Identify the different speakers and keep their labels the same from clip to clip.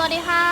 Speaker 1: สวัสดีค่ะ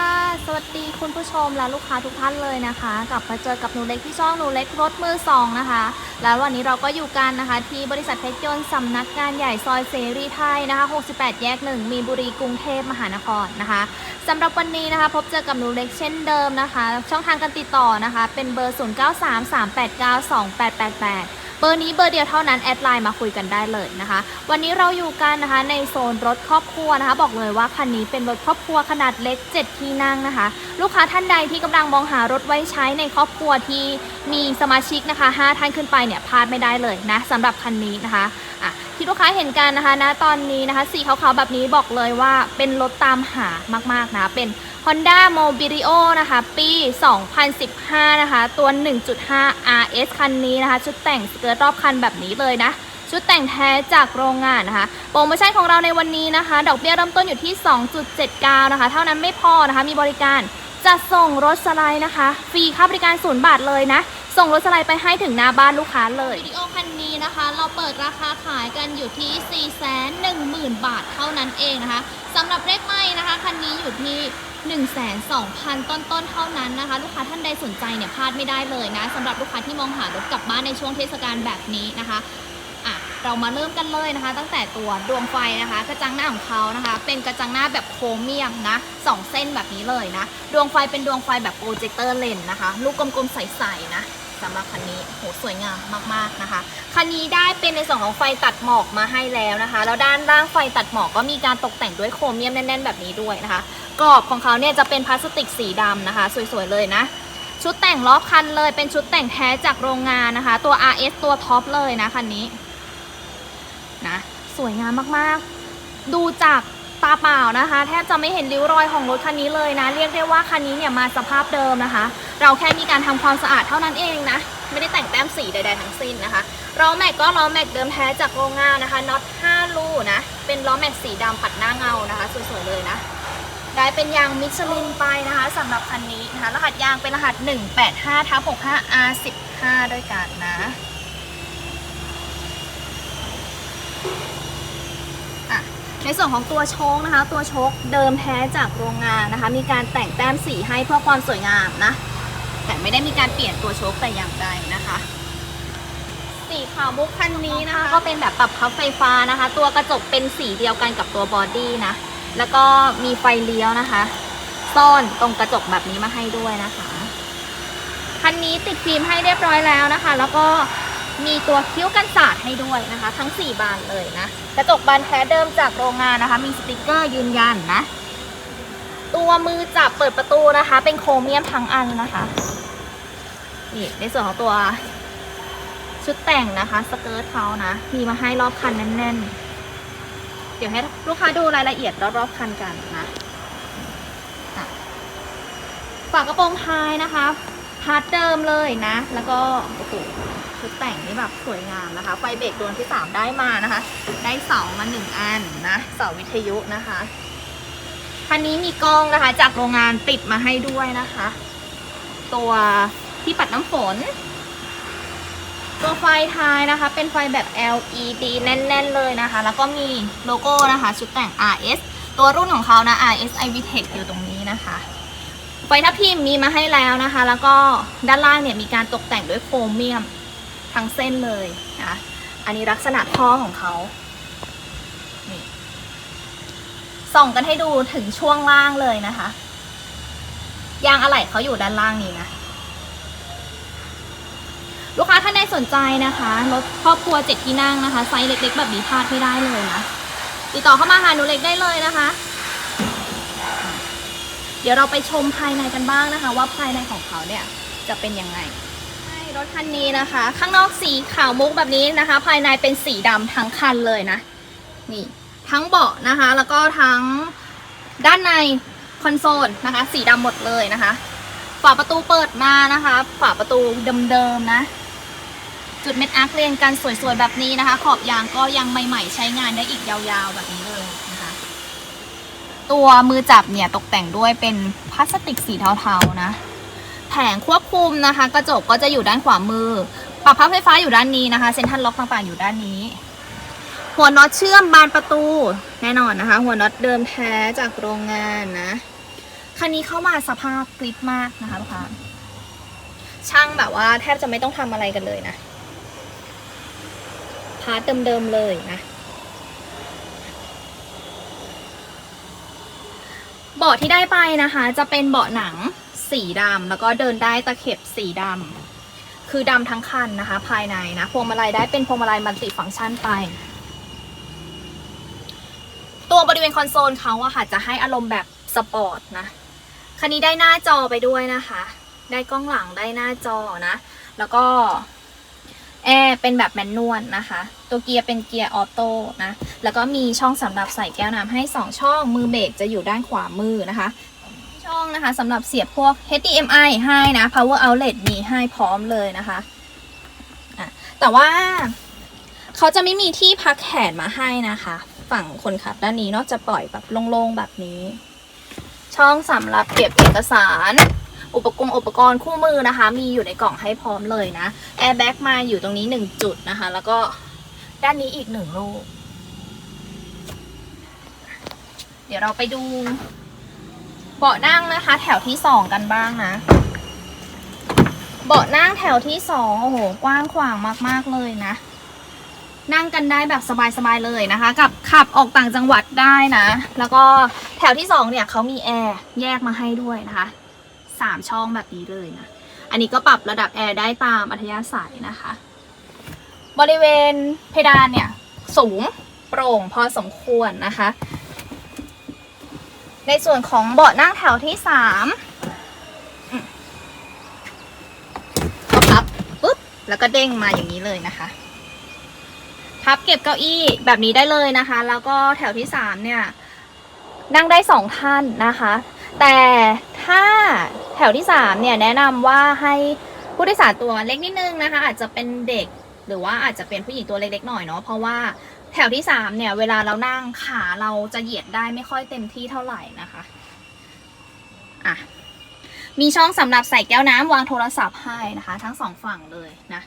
Speaker 1: สวัสดีคุณผู้ชมและลูกค้าทุกท่านเลยนะคะ กลับมาเจอกับหนูเล็กที่ช่องหนูเล็กรถมือสองนะคะ แล้ววันนี้เราก็อยู่กันนะคะ ที่บริษัทเพชรยนต์สำนักงานใหญ่ซอยเสรีไทยนะคะ 68 แยก 1 มีนบุรีกรุงเทพมหานครนะคะสำหรับวันนี้นะคะ พบเจอกับหนูเล็กเช่นเดิมนะคะ ช่องทางการติดต่อนะคะ เป็นเบอร์ 0933892888 เบอร์นี้เบอร์เดียวเท่านั้นแอดไลน์มาคุยกันได้เลยนะคะ วันนี้เราอยู่กันนะคะในโซนรถครอบครัวนะคะ บอกเลยว่าคันนี้เป็นรถครอบครัวขนาดเล็ก 7 ที่นั่งนะคะ ลูกค้าท่านใดที่กำลังมองหารถไว้ใช้ในครอบครัวที่มีสมาชิกนะคะ 5 ท่านขึ้นไปเนี่ยพลาดไม่ได้เลยนะสำหรับคันนี้นะคะอะที่ลูกค้าเห็นกันนะคะณตอนนี้นะคะ สีขาวๆแบบนี้บอกเลยว่าเป็นรถตามหามากๆนะ เป็น Honda Mobilio นะคะ ปี 2015 นะคะ ตัว 1.5 RS คันนี้นะคะ ชุดแต่งสเกิร์ตรอบคันแบบนี้เลยนะชุดแต่งแท้จากโรงงานนะคะ โปรโมชั่นของเราในวันนี้นะคะ ดอกเบี้ยเริ่มต้นอยู่ที่ 2.79 นะคะ เท่านั้นไม่พอนะคะ มีบริการจะส่งรถสไลด์นะคะ ฟรีค่าบริการศูนย์บาทเลยนะ ส่งรถสไลด์ไปให้ถึงหน้าบ้านลูกค้าเลยวิดีโอคันนี้นะคะ เราเปิดราคาขายกันอยู่ที่ 410,000 บาทเท่านั้นเองนะคะสำหรับเลขไม่นะคะคันนี้อยู่ที่1 2 0 0 0 ต้นๆเท่านั้นนะคะ ลูกค้าท่านใดสนใจเนี่ยพลาดไม่ได้เลยนะสำหรับลูกค้าที่มองหารถกลับบ้านในช่วงเทศกาลแบบนี้นะคะอะเรามาเริ่มกันเลยนะคะ ตั้งแต่ตัวดวงไฟนะคะ กระจังหน้าของเขานะคะ เป็นกระจังหน้าแบบโครเมียมนะสองเส้นแบบนี้เลยนะ ดวงไฟเป็นดวงไฟแบบโปรเจคเตอร์เลนนะคะ ลูกกลมๆใสๆนะ สำหรับคันนี้โหสวยงามมากๆนะคะ คันนี้ได้เป็นในส่วนของไฟตัดหมอกมาให้แล้วนะคะ แล้วด้านล่างไฟตัดหมอกก็มีการตกแต่งด้วยโครเมียมแน่น ๆ แบบนี้ด้วยนะคะ กรอบของเขาเนี่ยจะเป็นพลาสติกสีดำนะคะ สวยๆเลยนะชุดแต่งรอบคันเลยเป็นชุดแต่งแท้จากโรงงานนะคะ ตัว RS ตัวท็อปเลยนะคันนี้นะสวยงามมากๆ ดูจากาเปล่านะคะ แทบจะไม่เห็นริ้วรอยของรถคันนี้เลยนะ เรียกได้ว่าคันนี้เนี่ยมาสภาพเดิมนะคะ เราแค่มีการทำความสะอาดเท่านั้นเองนะ ไม่ได้แต่งแต้มสีใดๆทั้งสิ้นนะคะล้อแม็กก็ล้อแม็กเดิมแท้จากโรงงานนะคะน็อต5ลูนะ เป็นล้อแม็กสีดำปัดหน้าเงานะคะสวยๆเลยนะได้เป็นยางมิชลินไปนะคะสำหรับคันนี้นะคะ รหัสยางเป็นรหัส 185ทับ 65 R15 ด้วยกันนะอะ ในส่วนของตัวโชคนะคะ ตัวโชคเดิมแท้จากโรงงานนะคะ มีการแต่งแต้มสีให้เพื่อความสวยงามนะ แต่ไม่ได้มีการเปลี่ยนตัวโชคแต่อย่างใดนะคะ สีขาวมุกคันนี้นะคะ ก็เป็นแบบปรับพับไฟฟ้านะคะ ตัวกระจกเป็นสีเดียวกันกับตัวบอดี้นะ แล้วก็มีไฟเลี้ยวนะคะ ซ่อนตรงกระจกแบบนี้มาให้ด้วยนะคะคันนี้ติดฟิล์มให้เรียบร้อยแล้วนะคะ แล้วก็ มีตัวคิ้วกันสาดให้ด้วยนะคะ ทั้ง 4 บานเลยนะ กระจกบานแท้เดิมจากโรงงานนะคะ มีสติกเกอร์ยืนยันนะ ตัวมือจับเปิดประตูนะคะ เป็นโครเมียมทั้งอันนะคะนี่ในส่วนของตัวชุดแต่งนะคะสเกิร์ตเขานะ มีมาให้รอบคันแน่นๆ เดี๋ยวให้ลูกค้าดูรายละเอียดรอบๆคันกันนะอะฝากระโปรงท้ายนะคะพาร์ทเดิมเลยนะ แล้วก็โอ้โห ชุดแต่งนี่แบบสวยงามนะคะ ไฟเบรกดวงที่ 3 ได้มานะคะ ได้เสามาหนึ่งอันนะเสาวิทยุนะคะคันนี้มีกล้องนะคะจากโรงงานติดมาให้ด้วยนะคะ ตัวที่ปัดน้ำฝน ตัวไฟท้ายนะคะ เป็นไฟแบบ LED แน่น ๆ เลยนะคะ แล้วก็มีโลโก้นะคะ ชุดแต่ง RS ตัวรุ่นของเขานะ RS iVtech อยู่ตรงนี้นะคะไฟทับทิมมีมาให้แล้วนะคะ แล้วก็ด้านล่างเนี่ยมีการตกแต่งด้วยโครเมียม ทั้งเส้นเลยนะอันนี้ลักษณะท่อของเขานี่ส่องกันให้ดูถึงช่วงล่างเลยนะคะ ยางอะไหล่เขาอยู่ด้านล่างนี้นะ ลูกค้าท่านใดสนใจนะคะรถครอบครัวเจ็ดที่นั่งนะคะ ไซส์เล็กๆ แบบนี้พลาดไม่ได้เลยนะ ติดต่อเข้ามาหาหนูเล็กได้เลยนะคะ เดี๋ยวเราไปชมภายในกันบ้างนะคะ ว่าภายในของเขาเนี่ยจะเป็นยังไง รถคันนี้นะคะ ข้างนอกสีขาวมุกแบบนี้นะคะ ภายในเป็นสีดำทั้งคันเลยนะ นี่ ทั้งเบาะนะคะ แล้วก็ทั้งด้านในคอนโซลนะคะ สีดำหมดเลยนะคะ ฝาประตูเปิดมานะคะ ฝาประตูเดิมๆนะ จุดเม็ดอาร์คเรียงกันสวยๆแบบนี้นะคะ ขอบยางก็ยังใหม่ๆใช้งานได้อีกยาวๆแบบนี้เลยนะคะ ตัวมือจับเนี่ยตกแต่งด้วยเป็นพลาสติกสีเทาๆนะ แผงควบคุมนะคะ กระจกก็จะอยู่ด้านขวามือ ปรับพับไฟฟ้าอยู่ด้านนี้นะคะ เซ็นทรัลล็อกต่างๆอยู่ด้านนี้ หัวน็อตเชื่อมบานประตูแน่นอนนะคะ หัวน็อตเดิมแท้จากโรงงานนะคันนี้เข้ามาสภาพกริบมากนะคะลูกค้าช่างแบบว่าแทบจะไม่ต้องทำอะไรกันเลยนะพาร์ทเดิมๆเลยนะเบาะที่ได้ไปนะคะ จะเป็นเบาะหนัง สีดำแล้วก็เดินได้ตะเข็บสีดำคือดำทั้งคันนะคะ ภายในนะพวงมาลัยได้เป็นพวงมาลัยมัลติฟังก์ชันไป ตัวบริเวณคอนโซลเขาอะค่ะจะให้อารมณ์แบบสปอร์ตนะคันนี้ได้หน้าจอไปด้วยนะคะ ได้กล้องหลังได้หน้าจอนะ แล้วก็แอร์เป็นแบบแมนนวลนะคะ ตัวเกียร์เป็นเกียร์ออโต้นะ แล้วก็มีช่องสำหรับใส่แก้วน้ำให้ 2 ช่อง มือเบรกจะอยู่ด้านขวามือนะคะ ช่องนะคะสำหรับเสียบพวก HDMI ให้นะ Power Outlet มีให้พร้อมเลยนะคะะแต่ว่าเขาจะไม่มีที่พักแขนมาให้นะคะ ฝั่งคนขับด้านนี้เนอกจะปล่อยแบบโล่งๆแบบนี้ ช่องสำหรับเก็บเอกสาร อุปกรณ์อุปกรณ์คู่มือนะคะ มีอยู่ในกล่องให้พร้อมเลยนะแอร์แบ็กมาอยู่ตรงนี้ 1 จุดนะคะ แล้วก็ด้านนี้อีกหนึ่งลูก เดี๋ยวเราไปดู เบาะนั่งนะคะ แถวที่สองกันบ้างนะ เบาะนั่งแถวที่สองโอ้โห กว้างขวางมากๆเลยนะ นั่งกันได้แบบสบายๆเลยนะคะ กับขับออกต่างจังหวัดได้นะ แล้วก็แถวที่สองเนี่ยเขามีแอร์แยกมาให้ด้วยนะคะสามช่องแบบนี้เลยนะ อันนี้ก็ปรับระดับแอร์ได้ตามอัธยาศัยนะคะ บริเวณเพดานเนี่ยสูงโปร่งพอสมควรนะคะ ในส่วนของเบาะนั่งแถวที่สามก็พับปุ๊บแล้วก็เด้งมาอย่างนี้เลยนะคะ พับเก็บเก้าอี้แบบนี้ได้เลยนะคะ แล้วก็แถวที่สามเนี่ย นั่งได้สองท่านนะคะ แต่ถ้าแถวที่สามเนี่ยแนะนำว่าให้ผู้โดยสารตัวเล็กนิดนึงนะคะ อาจจะเป็นเด็กหรือว่าอาจจะเป็นผู้หญิงตัวเล็กๆหน่อยเนาะเพราะว่า แถวที่สามเนี่ย เวลาเรานั่งขาเราจะเหยียดได้ไม่ค่อยเต็มที่เท่าไหร่นะคะอะมีช่องสำหรับใส่แก้วน้ำวางโทรศัพท์ให้นะคะ ทั้งสองฝั่งเลยนะ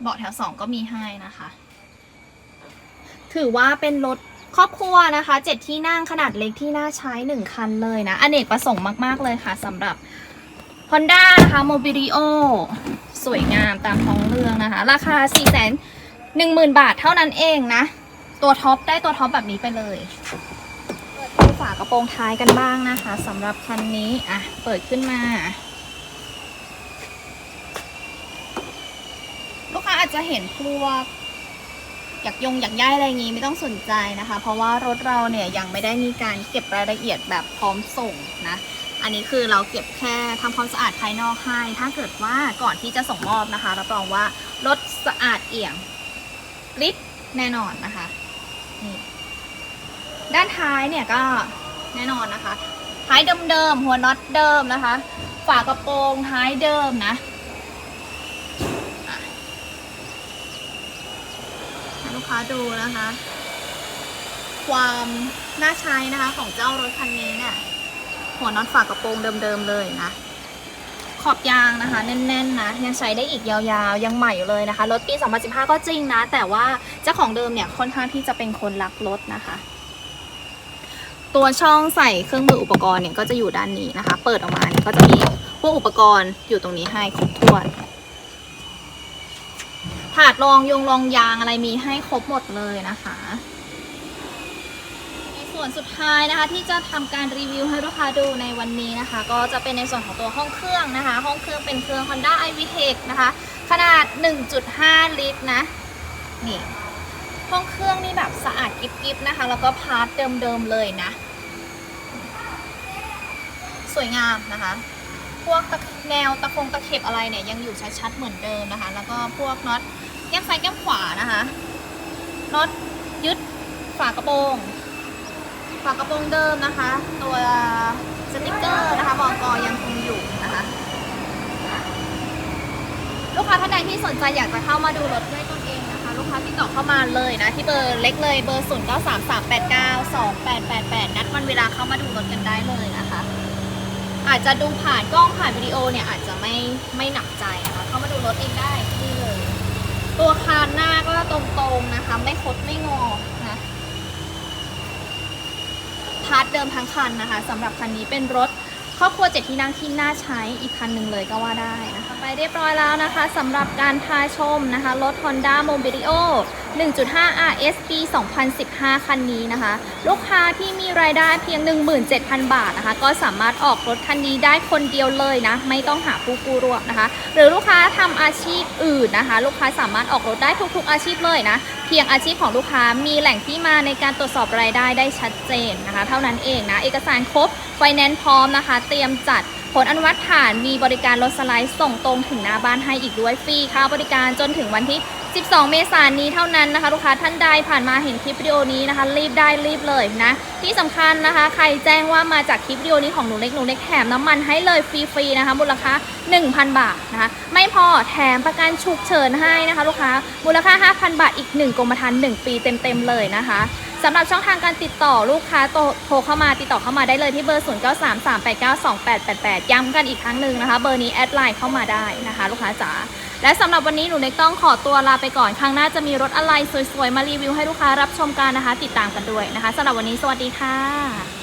Speaker 1: เบาะแถวสองก็มีให้นะคะ ถือว่าเป็นรถครอบครัวนะคะเจ็ดที่นั่งขนาดเล็กที่น่าใช้หนึ่งคันเลยนะอเนกประสงค์มาก ๆ เลยค่ะสำหรับ Honda นะคะ Mobilio สวยงามตามท้องเรื่องนะคะ ราคา4 1 0 0 0 0 บาทเท่านั้นเองนะ ตัวท็อปได้ตัวท็อปแบบนี้ไปเลยเปิดฝากระโปรงท้ายกันบ้างนะคะสำหรับคันนี้อะเปิดขึ้นมาลูกค้าอาจจะเห็นพวกอยากยงอยากย้ายอะไรอย่างงี้ไม่ต้องสนใจนะคะ เพราะว่ารถเราเนี่ยยังไม่ได้มีการเก็บรายละเอียดแบบพร้อมส่งนะ อันนี้คือเราเก็บแค่ทำความสะอาดภายนอกให้ ถ้าเกิดว่าก่อนที่จะส่งมอบนะคะรับรองว่ารถสะอาดเอี่ยม กริบแน่นอนนะคะนี่ด้านท้ายเนี่ยก็แน่นอนนะคะ ท้ายเดิมๆหัวน็อตเดิมนะคะ ฝากระโปรงท้ายเดิมนะให้ลูกค้าดูนะคะ ความน่าใช้นะคะของเจ้ารถคันนี้เนี่ยหัวน็อตฝากระโปรงเดิมๆเลยนะ ขอบยางนะคะ แน่นๆนะยังใช้ได้อีกยาวๆ ยังใหม่อยู่เลยนะคะรถปี 2015 ก็จริงนะ แต่ว่าเจ้าของเดิมเนี่ยค่อนข้างที่จะเป็นคนรักรถนะคะ ตัวช่องใส่เครื่องมืออุปกรณ์เนี่ยก็จะอยู่ด้านนี้นะคะ เปิดออกมาเนี่ยก็จะมีพวกอุปกรณ์อยู่ตรงนี้ให้ครบถ้วนถาดรองยงรองยางอะไรมีให้ครบหมดเลยนะคะ วนสุดท้ายนะคะ ที่จะทำการรีวิวให้ลูกค้าดูในวันนี้นะคะ ก็จะเป็นในส่วนของตัวห้องเครื่องนะคะ ห้องเครื่องเป็นเครื่อง Honda iVTEC นะคะ ขนาด 1.5 ลิตรนะนี่ห้องเครื่องนี่แบบสะอาดกิ๊บๆนะคะ แล้วก็พาร์ทเดิมๆเลยนะ สวยงามนะคะ พวกแนวตะคงตะเข็บอะไรเนี่ยยังอยู่ชัดๆเหมือนเดิมนะคะ แล้วก็พวกน็อตแก้มซ้ายแก้มขวานะคะน็อตยึดฝากระโปรง ฝากระโปรงเดิมนะคะ ตัวสติกเกอร์นะคะบอกกยังคงอยู่นะคะ ลูกค้าท่านใดที่สนใจอยากจะเข้ามาดูรถด้วยตนเองนะคะ ลูกค้าติดต่อเข้ามาเลยนะ ที่เบอร์เล็กเลยเบอร์0 9 3 3 8 9 2 8 8 8นัดวันเวลาเข้ามาดูรถกันได้เลยนะคะ อาจจะดูผ่านกล้องผ่านวิดีโอเนี่ยอาจจะไม่ไม่หนักใจนะคะเข้ามาดูรถเองได้ที่นี่เลย ตัวคานหน้าก็ตรงๆนะคะ ไม่คดไม่งอนะพาร์ทเดิมทั้งคันนะคะสำหรับคันนี้เป็นรถครอบครัวเจ็ดที่นั่งที่น่าใช้อีกคันหนึ่งเลยก็ว่าได้นะคะไปเรียบร้อยแล้วนะคะสำหรับการพาชมนะคะรถ Honda Mobilio 1.5 RS ปี 2015 คันนี้นะคะ ลูกค้าที่มีรายได้เพียง 17,000 บาทนะคะ ก็สามารถออกรถคันนี้ได้คนเดียวเลยนะ ไม่ต้องหาผู้กู้ร่วมนะคะ หรือลูกค้าทำอาชีพอื่นนะคะ ลูกค้าสามารถออกรถได้ทุก ๆ อาชีพเลยนะ เพียงอาชีพของลูกค้ามีแหล่งที่มาในการตรวจสอบรายได้ได้ชัดเจนนะคะ เท่านั้นเองนะ เอกสารครบ ไฟแนนซ์พร้อมนะคะ เตรียมจัด ผลอนุมัติผ่านมีบริการรถสไลด์ส่งตรงถึงหน้าบ้านให้อีกด้วยฟรีค่าบริการจนถึงวันที่ 12 เมษายนนี้เท่านั้นนะคะ ลูกค้าท่านใดผ่านมาเห็นคลิปวิดีโอนี้นะคะ รีบได้รีบเลยนะ ที่สำคัญนะคะ ใครแจ้งว่ามาจากคลิปวิดีโอนี้ของหนูเล็กหนูเล็กแถมน้ำมันให้เลยฟรีๆนะคะมูลค่า 1,000 บาทนะคะไม่พอแถมประกันฉุกเฉินให้นะคะ ลูกค้ามูลค่า 5,000 บาทอีก 1กรมธรรม์1ปีเต็มๆเลยนะคะ สำหรับช่องทางการติดต่อลูกค้าโทรเข้ามาติดต่อเข้ามาได้เลยที่เบอร์ 0933892888 ย้ำกันอีกครั้งหนึ่งนะคะ เบอร์นี้แอดไลน์เข้ามาได้นะคะ ลูกค้าจ๋าและสำหรับวันนี้หนูเล็กต้องขอตัวลาไปก่อน ครั้งหน้าจะมีรถอะไรสวยๆ มารีวิวให้ลูกค้ารับชมกันนะคะ ติดตามกันด้วยนะคะสำหรับวันนี้สวัสดีค่ะ